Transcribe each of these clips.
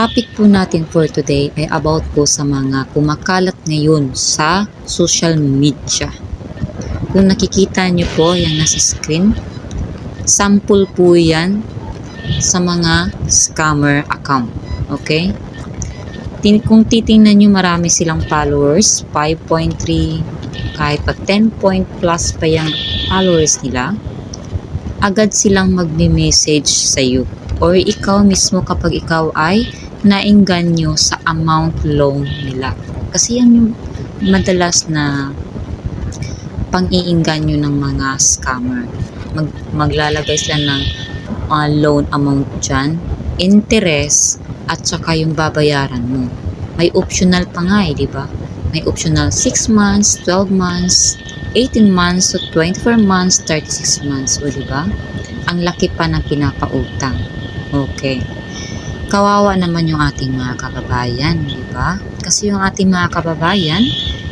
topic po natin for today ay about po sa mga kumakalat ngayon sa social media. Kung nakikita nyo po yung nasa screen, sample po yan sa mga scammer account. Okay? Tin- Kung titingnan nyo marami silang followers, 5.3, kahit pa 10 point plus pa yung followers nila, agad silang magme-message sa iyo or ikaw mismo kapag ikaw ay nainganyo sa amount loan nila. Kasi yan yung madalas na pang-iinganyo ng mga scammer. Mag, maglalagay sila ng uh, loan amount dyan, interest, at saka yung babayaran mo. May optional pa nga eh, di ba? May optional 6 months, 12 months, 18 months, to 24 months, 36 months, o di ba? Ang laki pa ng pinapautang. Okay. Kawawa naman yung ating mga kababayan, di ba? Kasi yung ating mga kababayan,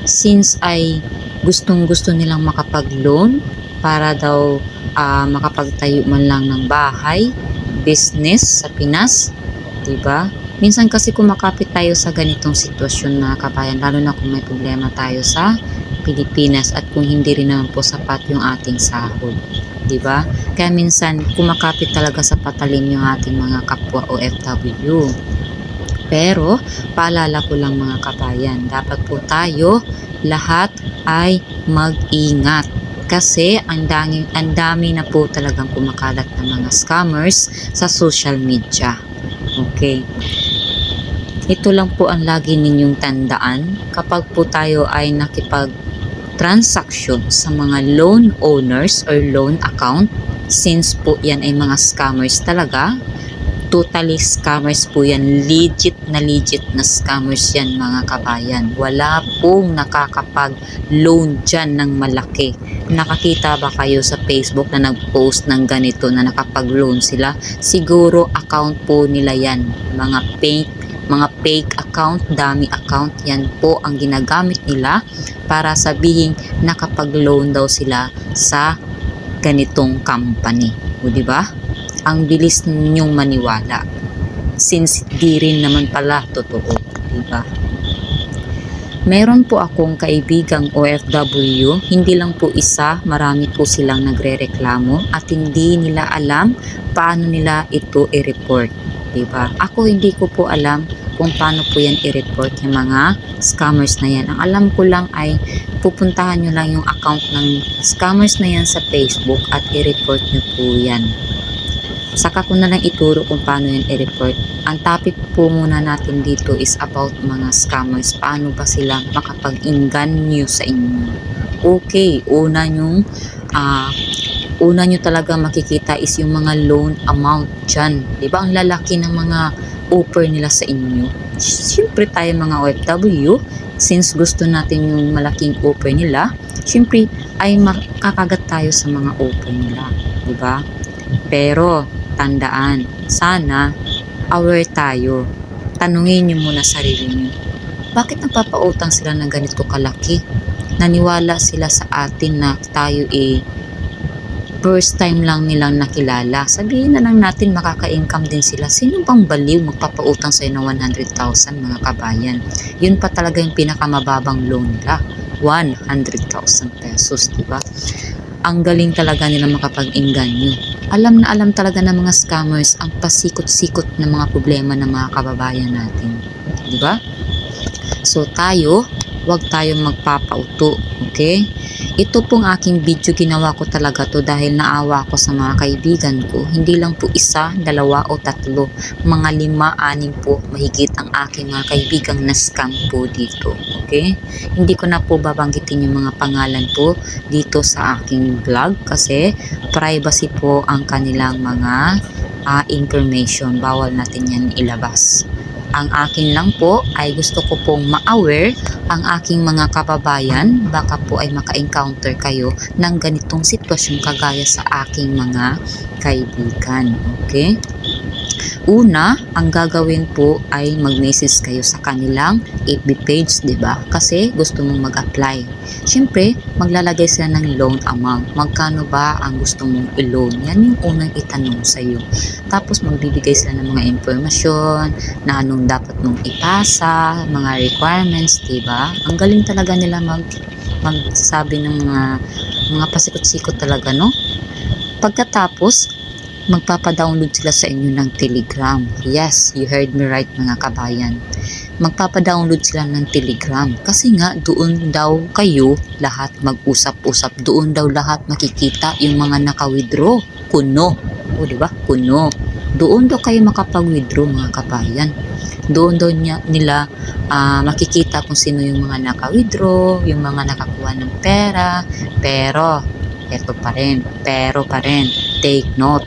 since ay gustong gusto nilang makapag-loan para daw ah, makapagtayo man lang ng bahay, business sa Pinas, di ba? Minsan kasi kumakapit tayo sa ganitong sitwasyon mga kabayan, lalo na kung may problema tayo sa Pilipinas at kung hindi rin naman po sapat yung ating sahod. 'Di ba? Kaya minsan kumakapit talaga sa patalim yung ating mga kapwa OFW. Pero paalala ko lang mga kabayan, dapat po tayo lahat ay mag-ingat kasi ang dami, ang dami na po talagang kumakalat ng mga scammers sa social media. Okay. Ito lang po ang lagi ninyong tandaan kapag po tayo ay nakipag transaction sa mga loan owners or loan account. Since po yan ay mga scammers talaga totally scammers po yan. Legit na legit na scammers yan mga kabayan. Wala pong nakakapag loan dyan ng malaki. Nakakita ba kayo sa Facebook na nag-post ng ganito na nakapag loan sila? Siguro account po nila yan mga fake mga fake account, dami account, yan po ang ginagamit nila para sabihin nakapag-loan daw sila sa ganitong company. O ba? Ang bilis ninyong maniwala. Since di rin naman pala totoo, ba? Meron po akong kaibigang OFW, hindi lang po isa, marami po silang nagrereklamo at hindi nila alam paano nila ito i-report. Diba? Ako hindi ko po alam kung paano po yan i-report yung mga scammers na yan. Ang alam ko lang ay pupuntahan nyo lang yung account ng scammers na yan sa Facebook at i-report nyo po yan. Saka ko na lang ituro kung paano yan i-report. Ang topic po muna natin dito is about mga scammers. Paano ba sila makapag-inganyo sa inyo? Okay, una yung ah una nyo talaga makikita is yung mga loan amount dyan. Ba? Ang lalaki ng mga offer nila sa inyo. Siyempre tayo mga OFW, since gusto natin yung malaking offer nila, siyempre ay makakagat tayo sa mga offer nila. Ba? Pero, tandaan, sana aware tayo. Tanungin nyo muna sarili nyo. Bakit nagpapautang sila ng ganito kalaki? Naniwala sila sa atin na tayo eh first time lang nilang nakilala. Sabihin na lang natin makaka-income din sila. Sino bang baliw magpapautang sa'yo ng 100,000 mga kabayan? Yun pa talaga yung pinakamababang loan nila. 100,000 pesos, di ba? Ang galing talaga nila makapag-inganyo. Alam na alam talaga ng mga scammers ang pasikot-sikot ng mga problema ng mga kababayan natin. Di ba? So tayo, wag tayong magpapauto, okay? Ito pong aking video ginawa ko talaga to dahil naawa ko sa mga kaibigan ko. Hindi lang po isa, dalawa o tatlo. Mga lima, anim po mahigit ang aking mga kaibigang na scam po dito. Okay? Hindi ko na po babanggitin yung mga pangalan po dito sa aking vlog kasi privacy po ang kanilang mga ah, information. Bawal natin yan ilabas. Ang akin lang po ay gusto ko pong ma-aware ang aking mga kababayan. Baka po ay maka-encounter kayo ng ganitong sitwasyon kagaya sa aking mga kaibigan. Okay? Una, ang gagawin po ay mag-message kayo sa kanilang FB page, ba? Kasi gusto mong mag-apply. Siyempre, maglalagay sila ng loan amount. Magkano ba ang gusto mong i-loan? Yan yung unang itanong sa iyo. Tapos magbibigay sila ng mga impormasyon na anong dapat mong ipasa, mga requirements, ba? Ang galing talaga nila mag magsasabi ng mga mga pasikot-sikot talaga, no? Pagkatapos, magpapadownload sila sa inyo ng Telegram. Yes, you heard me right mga kabayan. Magpapadownload sila ng Telegram kasi nga doon daw kayo lahat mag-usap-usap. Doon daw lahat makikita yung mga naka-withdraw. Kuno. O di ba? Kuno. Doon daw kayo makapag-withdraw mga kabayan. Doon daw niya, nila ah, makikita kung sino yung mga naka-withdraw, yung mga nakakuha ng pera. Pero, eto pa rin. Pero pa rin. Take note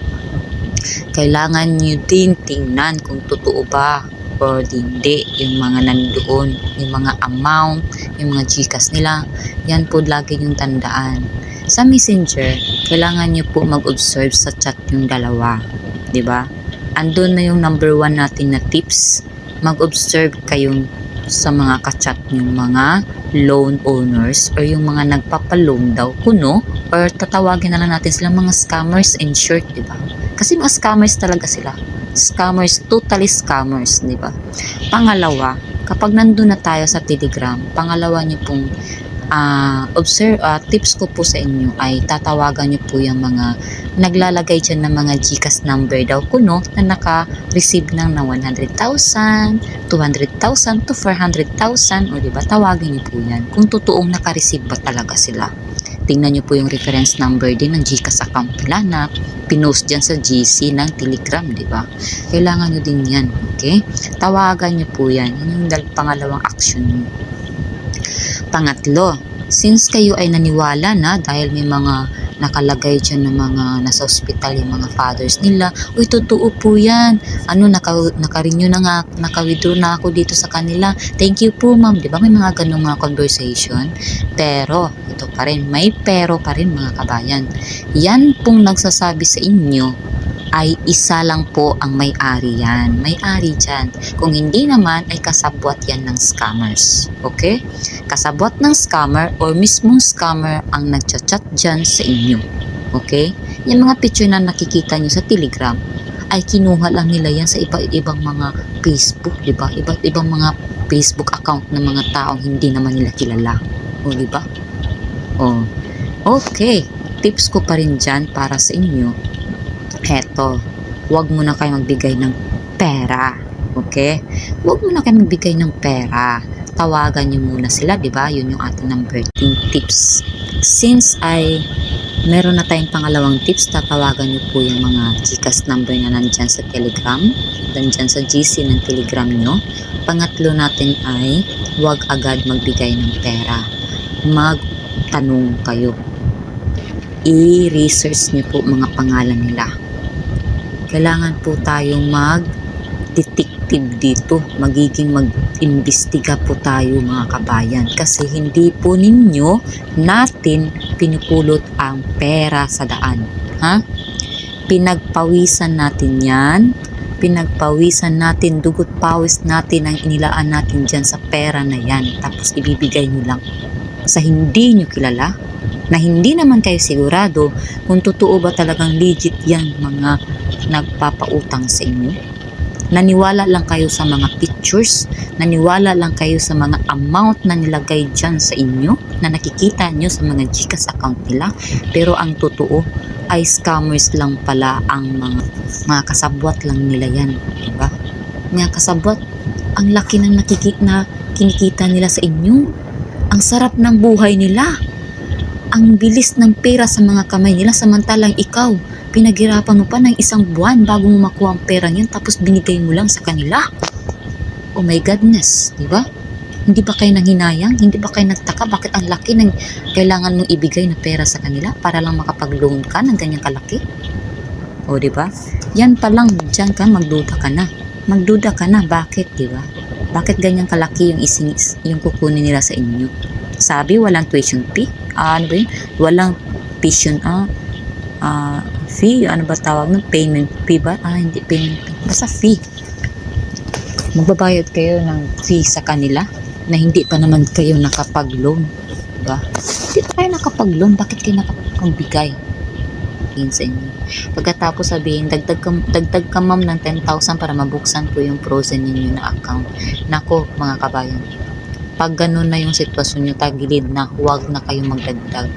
kailangan nyo din tingnan kung totoo ba o hindi yung mga nandoon, yung mga amount, yung mga GCash nila. Yan po lagi yung tandaan. Sa messenger, kailangan nyo po mag-observe sa chat yung dalawa. ba? Andun na yung number one natin na tips. Mag-observe kayong sa mga kachat yung mga loan owners or yung mga nagpapaloan daw kuno or tatawagin na lang natin sila mga scammers in short, di ba? Kasi mga scammers talaga sila. Scammers, totally scammers, di ba? Pangalawa, kapag nandun na tayo sa Telegram, pangalawa niyo pong ah observe, ah, tips ko po sa inyo ay tatawagan niyo po yung mga naglalagay dyan ng mga GCash number daw kuno na naka-receive ng na 100,000, 200,000 to 400,000 o di ba tawagin niyo po yan kung totoong naka-receive ba talaga sila tingnan niyo po yung reference number din ng GCash account nila na pinost dyan sa GC ng Telegram, di ba? Kailangan nyo din yan, okay? Tawagan nyo po yan. Yan yung pangalawang action nyo. Pangatlo, since kayo ay naniwala na dahil may mga nakalagay dyan ng mga nasa hospital yung mga fathers nila, uy, totoo po yan. Ano, naka, naka-renew na nga, naka-withdraw na ako dito sa kanila. Thank you po, ma'am. Di ba? May mga ganung mga conversation. Pero, ito pa rin, may pero pa rin mga kabayan. Yan pong nagsasabi sa inyo ay isa lang po ang may-ari yan. May-ari dyan. Kung hindi naman, ay kasabwat yan ng scammers. Okay? Kasabwat ng scammer or mismong scammer ang nagchat-chat dyan sa inyo. Okay? Yung mga picture na nakikita nyo sa Telegram, ay kinuha lang nila yan sa iba-ibang mga Facebook, di ba? Iba't ibang mga Facebook account ng mga taong hindi naman nila kilala. O, di ba? O, okay. Tips ko pa rin dyan para sa inyo Heto, huwag mo na kayo magbigay ng pera. Okay? Huwag mo na kayo magbigay ng pera. Tawagan niyo muna sila, di ba? Yun yung ating number 10 tips. Since ay meron na tayong pangalawang tips, tatawagan niyo po yung mga Gcash number na nandyan sa Telegram, nandyan sa GC ng Telegram nyo. Pangatlo natin ay huwag agad magbigay ng pera. Magtanong kayo. I-research niyo po mga pangalan nila kailangan po tayong mag-detective dito. Magiging mag-imbestiga po tayo mga kabayan. Kasi hindi po ninyo natin pinupulot ang pera sa daan. Ha? Pinagpawisan natin yan. Pinagpawisan natin, dugot pawis natin ang inilaan natin dyan sa pera na yan. Tapos ibibigay nyo lang sa hindi nyo kilala na hindi naman kayo sigurado kung totoo ba talagang legit yan mga nagpapautang sa inyo. Naniwala lang kayo sa mga pictures, naniwala lang kayo sa mga amount na nilagay dyan sa inyo, na nakikita nyo sa mga Gcash account nila, pero ang totoo ay scammers lang pala ang mga, mga kasabwat lang nila yan, di ba? Mga kasabwat, ang laki ng nakikita na kinikita nila sa inyo. Ang sarap ng buhay nila ang bilis ng pera sa mga kamay nila samantalang ikaw, pinaghirapan mo pa ng isang buwan bago mo makuha ang pera niyan tapos binigay mo lang sa kanila. Oh my goodness, di ba? Hindi ba kayo nanghinayang? Hindi ba kayo nagtaka bakit ang laki ng kailangan mong ibigay na pera sa kanila para lang makapag-loan ka ng ganyang kalaki? O, di ba? Yan pa lang, dyan ka, magduda ka na. Magduda ka na, bakit, di ba? Bakit ganyang kalaki yung ising, yung kukunin nila sa inyo? Sabi, walang tuition fee. Ah, ano ba yun? Walang tuition, ah, ah, fee, ano ba tawag nun? Payment fee ba? Ah, hindi payment fee. Basta fee. Magbabayad kayo ng fee sa kanila na hindi pa naman kayo nakapag-loan. Diba? Hindi pa kayo nakapag-loan. Bakit kayo nakapagbigay? Yun sa inyo. Pagkatapos sabihin, dagdag ka, dagdag ka ma'am ng 10,000 para mabuksan po yung frozen ninyo na account. Nako, mga kabayan. Pag ganun na yung sitwasyon nyo, tagilid na, huwag na kayong magdagdag.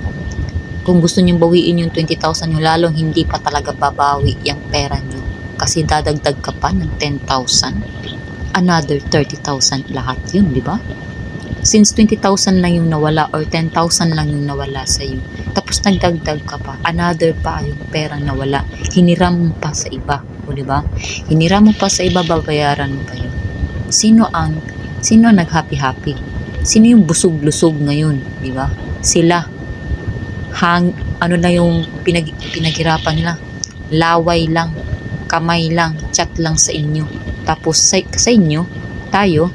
Kung gusto nyo bawiin yung 20,000 nyo, lalong hindi pa talaga babawi yung pera nyo. Kasi dadagdag ka pa ng 10,000 another 30,000 lahat yun, di ba? Since 20,000 lang yung nawala or 10,000 lang yung nawala sa iyo. Tapos nagdagdag ka pa, another pa yung perang nawala. Hiniram mo pa sa iba, o di ba? Hiniram mo pa sa iba, babayaran mo pa yun. Sino ang sino nag-happy-happy? Sino yung busog-lusog ngayon, di ba? Sila. Hang ano na yung pinag, pinaghirapan nila? Laway lang, kamay lang, chat lang sa inyo. Tapos sa, sa inyo, tayo,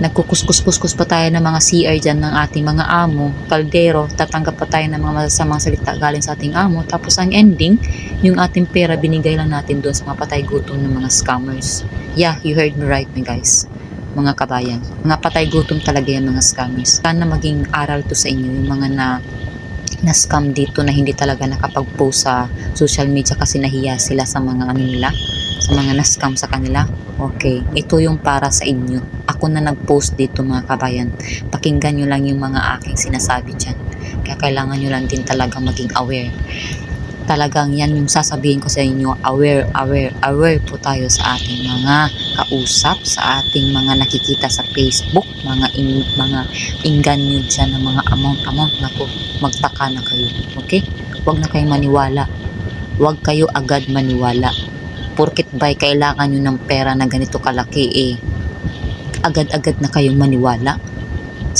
nagkukuskus-kuskus pa tayo ng mga CR dyan ng ating mga amo, kaldero, tatanggap pa tayo ng mga masasamang salita galing sa ating amo. Tapos ang ending, yung ating pera binigay lang natin doon sa mga patay gutom ng mga scammers. Yeah, you heard me right, my guys. Mga kabayan. Mga patay gutom talaga yung mga scammers. Sana maging aral to sa inyo, yung mga na na scam dito na hindi talaga nakapag-post sa social media kasi nahiya sila sa mga ano nila, sa mga na-scam sa kanila. Okay, ito yung para sa inyo. Ako na nag-post dito mga kabayan. Pakinggan nyo lang yung mga aking sinasabi dyan. Kaya kailangan nyo lang din talaga maging aware. Talagang yan yung sasabihin ko sa inyo, aware, aware, aware po tayo sa ating mga kausap, sa ating mga nakikita sa Facebook, mga in, mga inganyo dyan ng mga amount-amount. Naku, magtaka na kayo. Okay? Huwag na kayong maniwala. Huwag kayo agad maniwala porkit by kailangan nyo ng pera na ganito kalaki eh agad-agad na kayong maniwala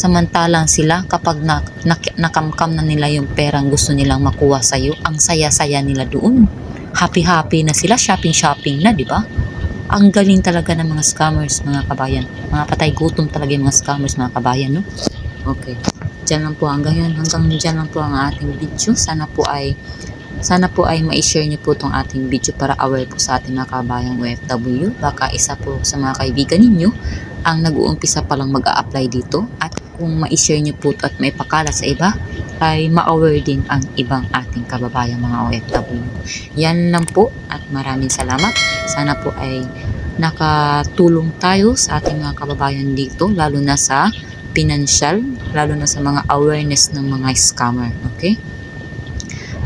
samantalang sila kapag na, nak, nakamkam na nila yung perang gusto nilang makuha sa'yo ang saya-saya nila doon. Happy-happy na sila shopping-shopping na di ba? Ang galing talaga ng mga scammers mga kabayan. Mga patay gutom talaga yung mga scammers mga kabayan no? Okay. Dyan lang po hanggang yun. Hanggang dyan lang po ang ating video. Sana po ay sana po ay ma-share niyo po itong ating video para aware po sa ating mga kabayang OFW. Baka isa po sa mga kaibigan ninyo ang nag-uumpisa pa lang mag apply dito. At kung ma-share niyo po at may pakala sa iba, ay ma-aware din ang ibang ating kababayang mga OFW. Yan lang po at maraming salamat. Sana po ay nakatulong tayo sa ating mga kababayan dito, lalo na sa financial, lalo na sa mga awareness ng mga scammer. Okay?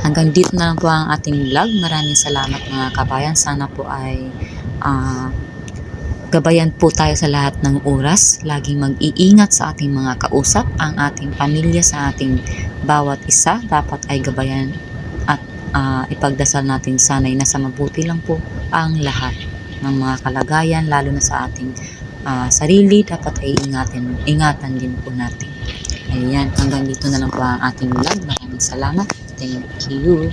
Hanggang dito na lang po ang ating vlog. Maraming salamat mga kabayan. Sana po ay ah, gabayan po tayo sa lahat ng oras. Laging mag-iingat sa ating mga kausap, ang ating pamilya, sa ating bawat isa. Dapat ay gabayan at ah, ipagdasal natin sana'y nasa mabuti lang po ang lahat ng mga kalagayan, lalo na sa ating ah, sarili. Dapat ay ingatan, ingatan din po natin. Ayan, hanggang dito na lang po ang ating vlog. Salamat. Thank you.